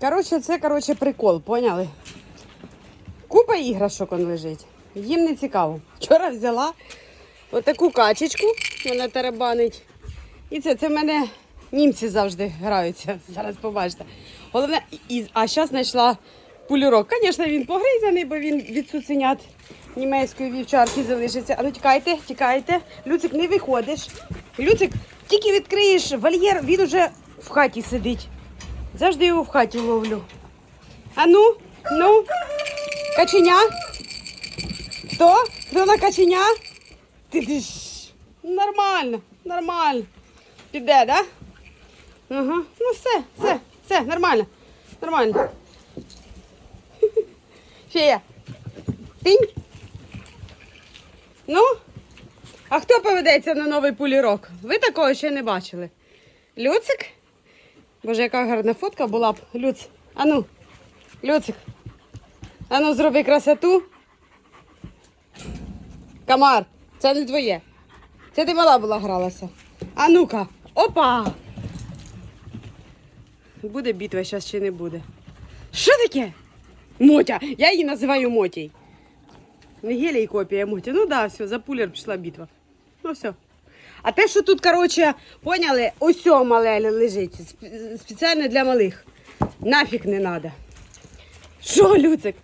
Коротше, це коротше, прикол, поняли? Купа іграшок он лежить. Їм не цікаво. Вчора взяла отаку качечку, вона тарабанить. І це, це в мене німці завжди граються. Зараз побачите. Головне, і, а зараз знайшла пулюрок. Звісно, він погризаний, бо він від цуценят німецької вівчарки залишиться. А ну тікайте, тікайте. Люцик, не виходиш. Люцик, тільки відкриєш вольєр, він уже в хаті сидить. Завжди його в хаті ловлю. А ну, ну, каченя? Хто? Хто на каченя? Ти, ти нормально, нормально. Піде, да? Ага. Ну все, все, все, нормально. Нормально. Фея. Тинь. Ну? А хто поведеться на новий пулірок? Ви такого ще не бачили. Люцик? Боже, яка гарна фотка була б. Люц. Ану. Люцик. Ану, зроби красоту. Камар, це не твоє. Це ти мала була гралася. А ну-ка. Опа! Буде битва, зараз чи не буде. Що таке? Мотя. Я її називаю Мотій. Не гелій копія Моті. Ну да, все, за пулер пішла битва. Ну все. А те, що тут, коротше, поняли, ось о мале лежить. Спеціально для малих. Нафіг не треба. Що, Люцик?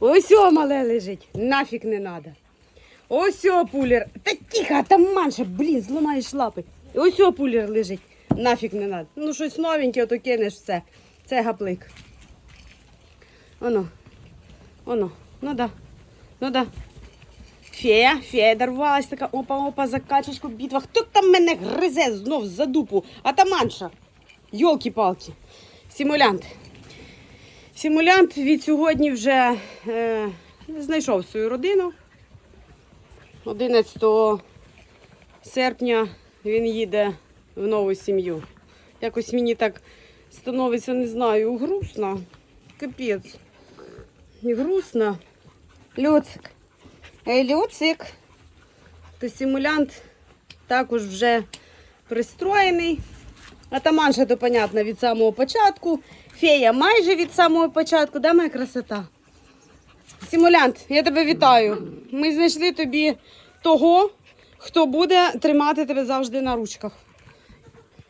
Ось мале лежить. Нафіг не треба. Ось пулер. Та тихо, там манша, блін, зламаєш лапи. Ось о пулер лежить. Нафіг не треба. Ну, щось новеньке, ото кинеш все. Це гаплик. Оно. Оно. Ну да. Ну да. Фея, фея дорвалась така, опа-опа, за качечку битва. Хто там мене гризе знов за дупу? Атаманша. Йолки-палки. Симулянт. Симулянт від сьогодні вже е, знайшов свою родину. 11 серпня він їде в нову сім'ю. Якось мені так становиться, не знаю, грустно. Капець. І грустно. Люцик. Люцик. То симулянт також вже пристроєний. Атаманша, то понятно, від самого початку. Фея майже від самого початку. Да, моя красота? Симулянт, я тебе вітаю. Ми знайшли тобі того, хто буде тримати тебе завжди на ручках.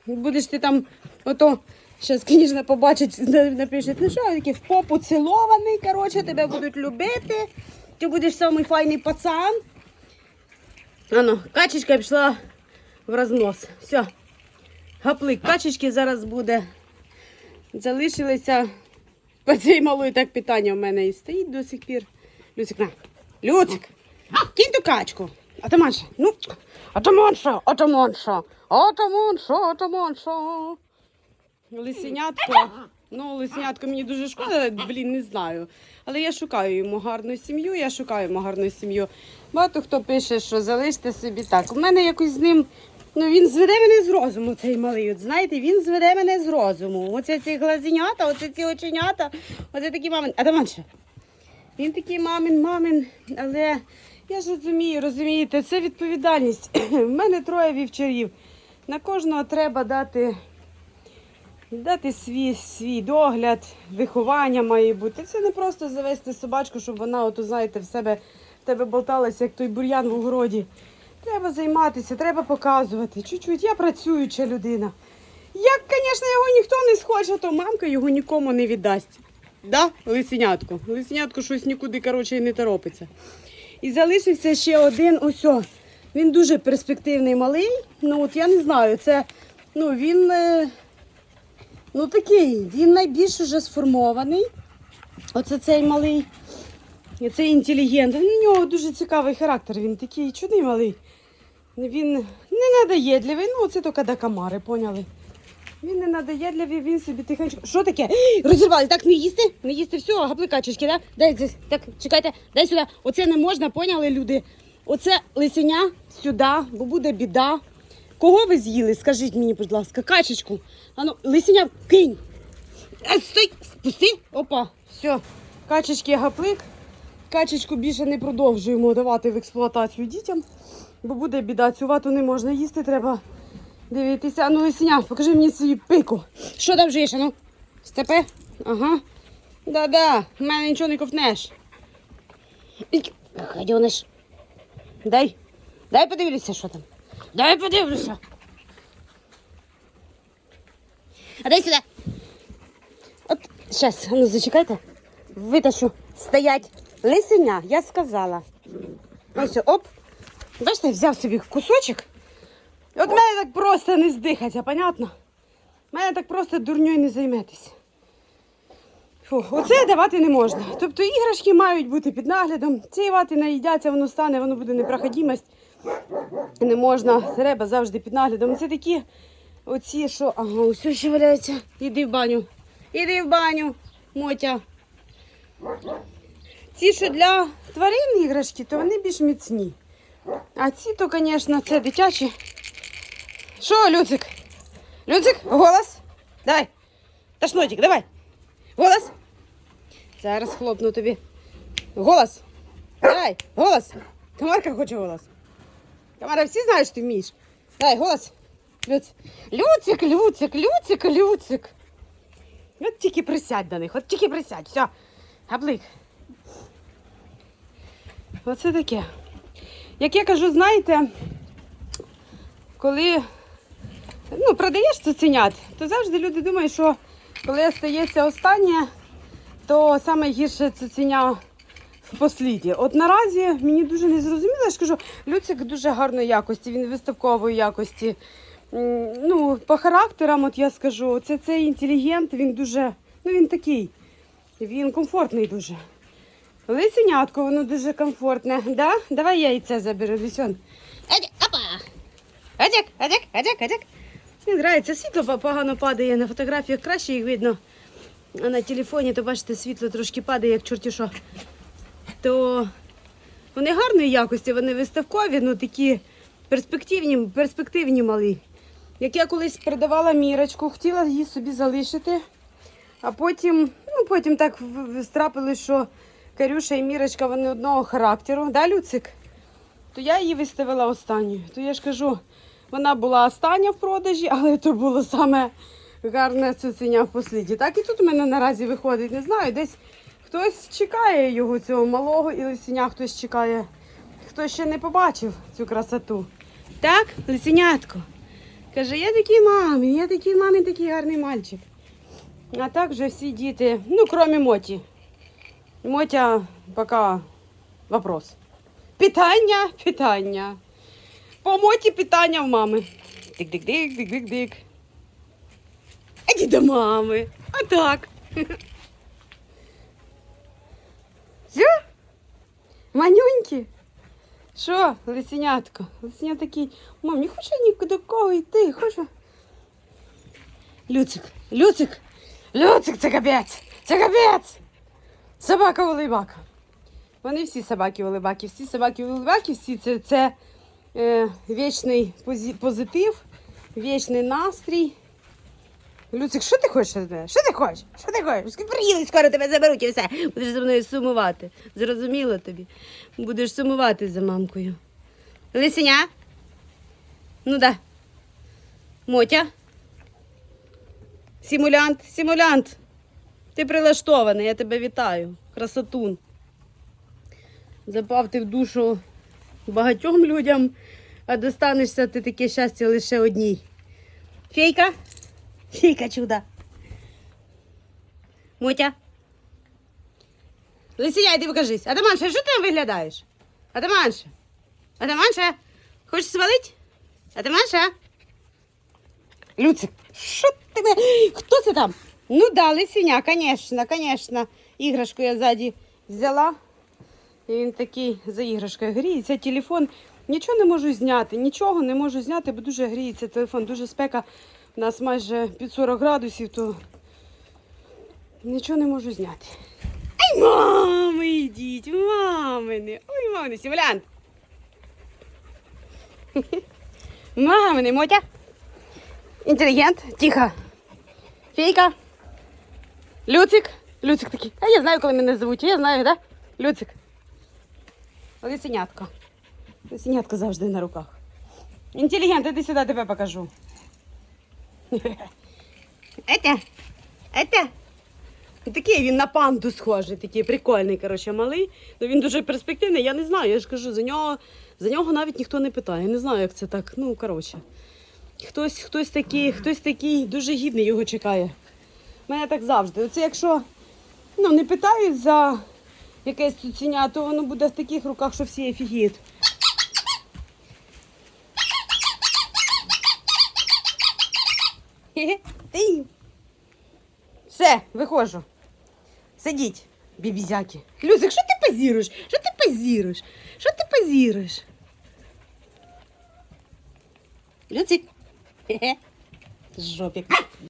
Будеш ти там, ото, зараз, звісно, побачить, напишуть, ну що, в попу цілований, коротше, тебе будуть любити. Ти будеш самий файний пацан. Ано, качечка пішла в рознос. Все. Гаплик качечки зараз буде. Залишилися по цій малої так питання в мене і стоїть до сих пір. Люцик, на. Люцик, кинь ту качку. Атаманша, ну, атаманша, атаманша, атаманша, атаманша. Лисенятко. Ну, лисенятко мені дуже шкода, блін, не знаю. Але я шукаю йому гарну сім'ю, я шукаю йому гарну сім'ю. Багато хто пише, що залиште собі так. У мене якось з ним. Ну, він зведе мене з розуму, цей малий. От, знаєте, він зведе мене з розуму. Оце ці глазенята, оце ці оченята, оце такі мамин. А Таманше, він такий мамин, мамин, але я ж розумію, розумієте, це відповідальність. У мене троє вівчарів. На кожного треба дати, дати свій, свій догляд, виховання має бути. Це не просто завести собачку, щоб вона, от, знаєте, в себе в тебе болталася, як той бур'ян в огороді. Треба займатися, треба показувати. Чуть-чуть, я працююча людина. Як, звісно, його ніхто не схоче, то мамка його нікому не віддасть. Да, лисенятко? Лисенятко щось нікуди, коротше, і не торопиться. І залишився ще один ось. Він дуже перспективний малий. Ну от я не знаю, це ну він е, ну такий, він найбільш уже сформований. Оце цей малий. І Це інтелігент. У нього дуже цікавий характер. Він такий чудний малий. Він не надоєдливий, ну це тільки до поняли? Він не надоєдливий, він собі тихенько. Що таке? Розірвали, так не їсти? Не їсти все, гапликачечки, да? Дай здесь. Так, чекайте, дай сюди. Оце не можна, поняли люди? Оце лисеня сюди, бо буде біда. Кого ви з'їли? Скажіть мені, будь ласка, качечку. Ану, лисеня, кинь. А, стой, спусти. Опа, все. Качечки гаплик. Качечку більше не продовжуємо давати в експлуатацію дітям, бо буде біда. Цю вату не можна їсти, треба дивитися. А ну, лисеня, покажи мені свою пику. Що там жиєш, а ну? Степе? Ага. Да-да, в мене нічого не ковтнеш. Ік, Гадюниш. Дай. Дай подивлюся, що там. Дай подивлюся. А дай сюди. От, а ну зачекайте. Витащу. Стоять. Лисеня, я сказала. Ось, оп. Бачите, взяв собі кусочок. І от мене так просто не здихаться, понятно? Мене так просто дурньою не займетеся. Фу, оце давати не можна. Тобто іграшки мають бути під наглядом. Ці вати наїдяться, воно стане, воно буде непроходимость. Не можна, треба завжди під наглядом. Це такі оці, що. Ага, усе ще валяється. Іди в баню. Іди в баню, Мотя. Ці, що для тварин іграшки, то вони більш міцні. А ці, то, звісно, це дитячі. Що, Люцик? Люцик, голос? Давай. Ташнотик, давай. Голос. Зараз хлопну тобі. Голос. Давай, голос. Тамарка хоче голос. Тамара, всі знають, що ти вмієш. Давай, голос. Люцик. Люцик, Люцик, Люцик. От тільки присядь до них, от тільки присядь. Все. Габлик. Оце таке. Як я кажу, знаєте, коли ну, продаєш цуценят, то завжди люди думають, що коли стається останнє, то саме гірше цуценя посліді. От наразі мені дуже не зрозуміло, я ж кажу, Люцик дуже гарної якості, він виставкової якості. Ну, по характерам, от я скажу, це цей інтелігент, він дуже, ну він такий, він комфортний дуже. Лисенятко, воно дуже комфортне. Да? Давай я яйце заберу, Лисьон. Адяк! Адяк, адяк, адяк. Мені нравиться, світло погано падає, на фотографіях краще їх видно. А на телефоні, то бачите, світло трошки падає, як чорті що. То вони гарної якості, вони виставкові, ну такі перспективні, перспективні малі. Як я колись передавала мірочку, хотіла її собі залишити, а потім, ну потім так страпили, що Карюша і Мірочка вони одного характеру. Да, Люцик? То я її виставила останньою. То я ж кажу, вона була остання в продажі, але то було саме гарне цуценя в посліді. Так і тут у мене наразі виходить. Не знаю, десь хтось чекає його, цього малого, і лисеня хтось чекає. Хто ще не побачив цю красоту. Так, лисенятко. Каже, я такий мамі, я такий мамі, такий гарний мальчик. А так вже всі діти, ну, крім Моті. Мотя, поки вопрос. Питання, питання. По моті питання в мами. Дик-дик-дик, дик-дик-дик. Іди до мами. А так. Що? Манюнькі? Що, лисенятко? Лисеня такий, мам, не хочу ні до кого йти, хочу. Люцик, Люцик, Люцик, це капець, це капець. Собака улибака. Вони всі собаки улибаки, всі собаки улибаки, всі це, це е, вічний позитив, вічний настрій. Люцик, що ти хочеш від мене? Що ти хочеш? Що ти хочеш? Приїли, скоро тебе заберуть і все. Будеш за мною сумувати. Зрозуміло тобі. Будеш сумувати за мамкою. Лисеня? Ну да. Мотя? Симулянт, симулянт. Ти прилаштований, я тебе вітаю. Красотун. Запав ти в душу багатьом людям, а достанешся ти таке щастя лише одній. Фейка? Фейка чуда. Мотя. Лисія, йди покажись. Атаманша, що ти там виглядаєш? Атаманша. Атаманша, хочеш свалить? Атаманша? Люцик, що тебе? Хто це там? Ну да, лисеня, конечно, конечно. Іграшку я ззаді взяла. І він такий за іграшкою гріється. Телефон. Нічого не можу зняти, нічого не можу зняти, бо дуже гріється телефон, дуже спека. У нас майже під 40 градусів, то нічого не можу зняти. Ай, мами, йдіть, мамини. Ой, мамини, симулянт. Мамини, Мотя. Інтелігент, тихо. Фейка. Люцик. Люцик такий. А я знаю, коли мене звуть. Я знаю, да? Люцик. Лисенятко. Лисенятко завжди на руках. Інтелігент, іди сюди, тебе покажу. Это. Это. Такий він на панду схожий, такий прикольний, коротше, малий. Ну він дуже перспективний. Я не знаю, я ж кажу, за нього, за нього навіть ніхто не питає. Я не знаю, як це так. Ну, коротше. Хтось, хтось такий, хтось такий дуже гідний його чекає. Мене так завжди. Оце якщо ну, не питають за якесь цуценя, то воно буде в таких руках, що всі офігіють. Ти. Все, виходжу. Сидіть, бібізяки. Люсик, що ти позіруєш? Що ти позіруєш? Що ти позіруєш? Люцик. Жопік.